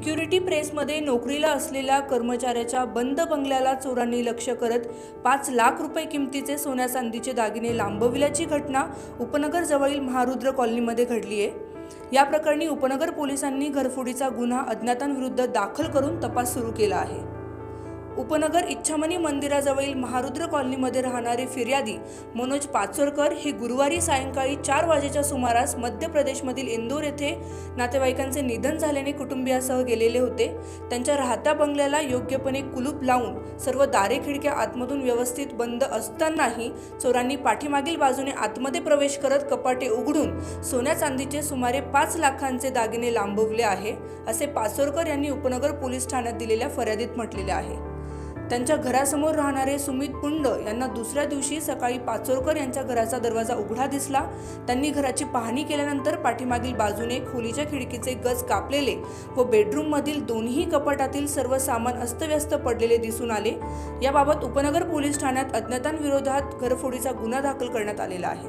Security प्रेसमध्ये नोकरीला असलेल्या कर्मचाऱ्याच्या बंद बंगल्याला चोरांनी लक्ष करत पाच लाख रुपये किमतीचे सोन्या चांदीचे दागिने लांबविल्याची घटना उपनगर जवळील महारुद्र कॉलनीमध्ये घडली आहे. या प्रकरणी उपनगर पोलिसांनी घरफोडीचा गुन्हा अज्ञातांविरुद्ध दाखल करून तपास सुरू केला आहे. उपनगर इच्छामणी मंदिराजवळील महारुद्र कॉलनीमध्ये राहणारे फिर्यादी मनोज पाचोरकर हे गुरुवारी सायंकाळी चार वाजेच्या सुमारास मध्य प्रदेशमधील इंदोर येथे नातेवाईकांचे निधन झाल्याने कुटुंबियासह गेलेले होते. त्यांच्या राहत्या बंगल्याला योग्यपणे कुलूप लावून सर्व दारे खिडक्या आतमधून व्यवस्थित बंद असतानाही चोरांनी पाठीमागील बाजूने आतमध्ये प्रवेश करत कपाटे उघडून सोन्या चांदीचे सुमारे पाच लाखांचे दागिने लांबवले आहे असे पाचोरकर यांनी उपनगर पोलीस ठाण्यात दिलेल्या फर्यादीत म्हटलेले आहे. त्यांच्या घरासमोर राहणारे सुमित पुंड यांना दुसऱ्या दिवशी सकाळी पाचोरकर यांच्या घराचा दरवाजा उघडा दिसला. त्यांनी घराची पाहणी केल्यानंतर पाठीमागील बाजूने खोलीच्या खिडकीचे गज कापलेले व बेडरूममधील दोन्ही कपाटातील सर्व सामान अस्तव्यस्त पडलेले दिसून आले. याबाबत उपनगर पोलीस ठाण्यात अज्ञातांविरोधात घरफोडीचा गुन्हा दाखल करण्यात आलेला आहे.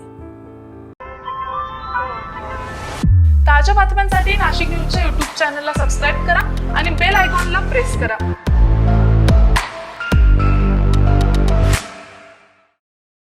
ताज्या बातम्यांसाठी नाशिक न्यूजच्या युट्यूब चॅनलला सबस्क्राईब करा आणि बेल आयकॉनला प्रेस करा.